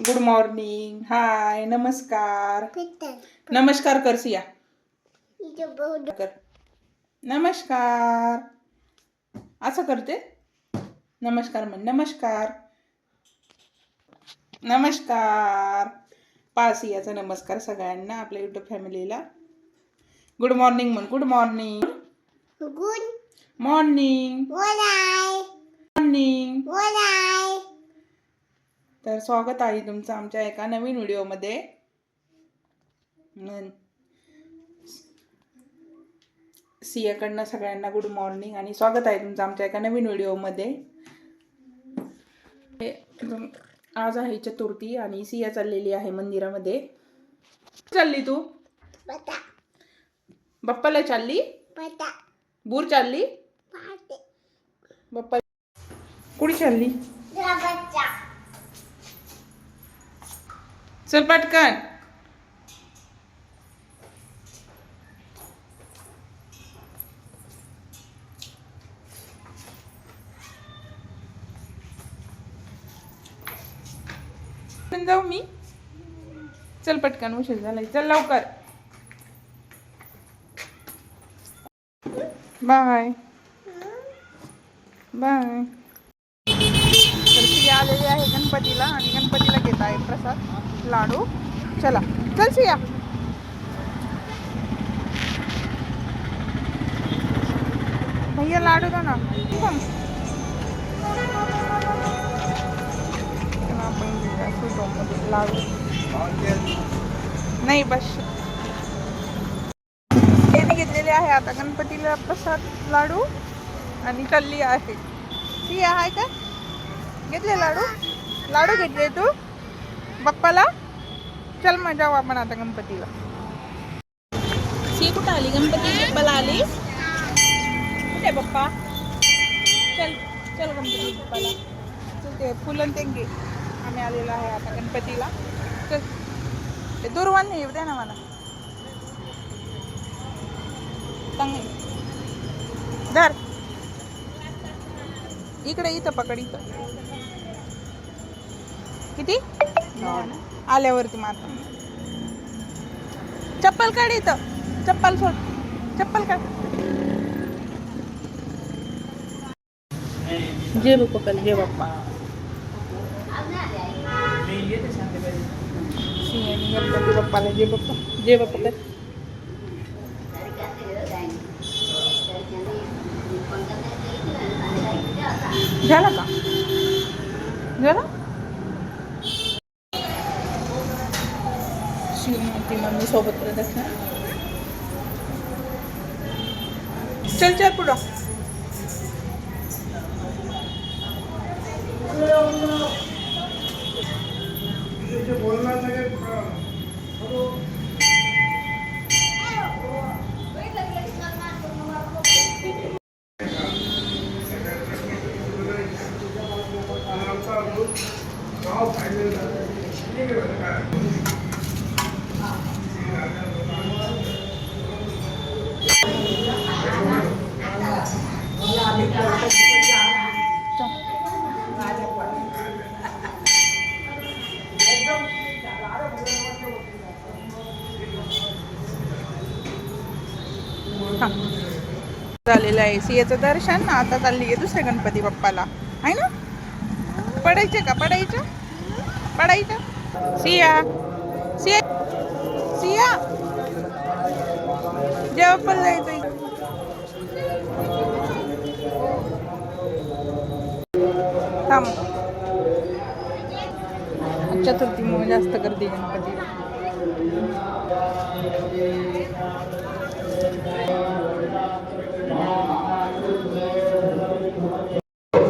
Good morning hi नमस्कार. नमस्कार कर सिया. कर. नमस्कार. असं करते? नमस्कार म्हण. नमस्कार. नमस्कार. पा सियाचा नमस्कार सगळ्यांना आपल्या युट्यूब फॅमिलीला गुड मॉर्निंग म्हण. Good morning good morning morning तर स्वागत आहे तुमचं आमच्या एका नवीन व्हिडिओमध्ये. सियाकडनं सगळ्यांना गुड मॉर्निंग आणि स्वागत आहे तुमचं आमच्या एका नवीन व्हिडिओमध्ये. आज आहे चतुर्थी आणि सिया चाललेली आहे मंदिरामध्ये. चालली तू? बाप्पाला चालली? बूर चालली? बाप्पा कुठे चालली? चल पटकन. पण जाऊ मी. चल पटकन उशीर झालाय. चल लवकर. बाय. बाय. तर ती आलेली आहे गणपतीला आणि गणपतीला घेत आहे प्रसाद. लाडू. चला चल सिया भैया लाडू दो ना. लाडू. नाही बस. त्यांनी घेतलेले आहे आता गणपतीला प्रसाद लाडू आणि कल्ली आहे. ती आहे का? घेतले लाडू? लाडू घेतले तू? बाप्पाला? चल मग जाऊ आपण आता गणपतीला. सी कुठं आली? गणपती बाप्पाला आली? कुठे बाप्पा? चल चल गणपती बाप्पाला. चल ते फुलं ते घे आम्ही आलेलो आहे आता गणपतीला. चल. ते दुर्वान येऊ दे ना मला. चांगली धर. इकडे इथं पकड इथं. किती? आल्यावरती माता चप्पल काढ इथं. चप्पल सोड. चप्पल काढ. जे बाप्पा कर जे बाप्पा गणपती बाप्पाला जे बाप्पा. जे बाप्पा कर. झाला का? झाला? शिवमूर्ती मम्मी सोबत प्रदक्षिणा चल चल पुढं. झालेलं आहे. सिंहचं दर्शन. आता चालली आहे दुसऱ्या गणपती बाप्पाला. आहे ना? पडायचे का? पडायचं? पडायचं? सिया. सिया. सिया. जेव्हा पण जायचं थांब चतुर्थीमुळे जास्त गर्दी गणपती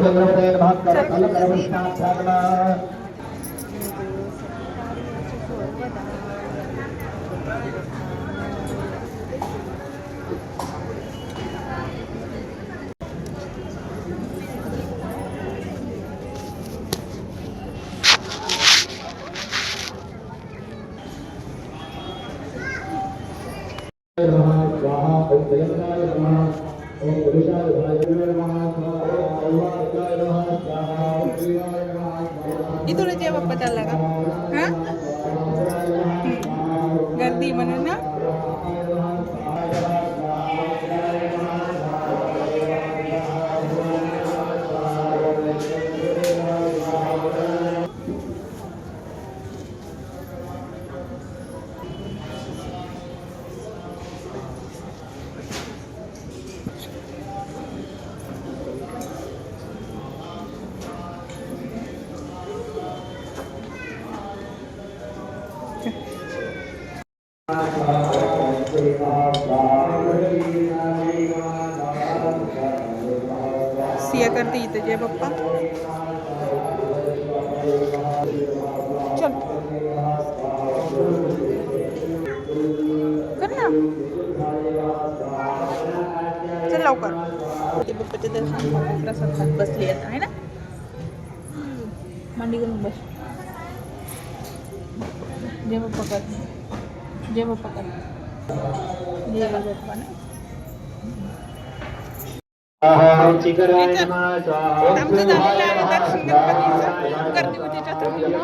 नमः Ito na siya kan? Hah? Ganti mana nak? Siya करते इथं जय बाप्पा चल. कर ना. चल लवकर. ते बाप्पाचे दर्शन करून प्रसाद खात बसली आता आहे ना. मांडी घालून बस. जय बाप्पा कर जय बाप्पा कर जय बाप्पा ना. आमचं झालेलं आहे दर्शन गणपतीचं गर्दी होती चतुर्थीला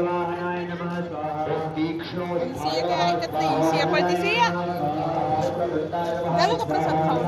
वाहनाय नमः स्वाहा तीक्ष्णो सिया काय ऐकत नाही सिया पळते सिया झालं का प्रसाद खाऊन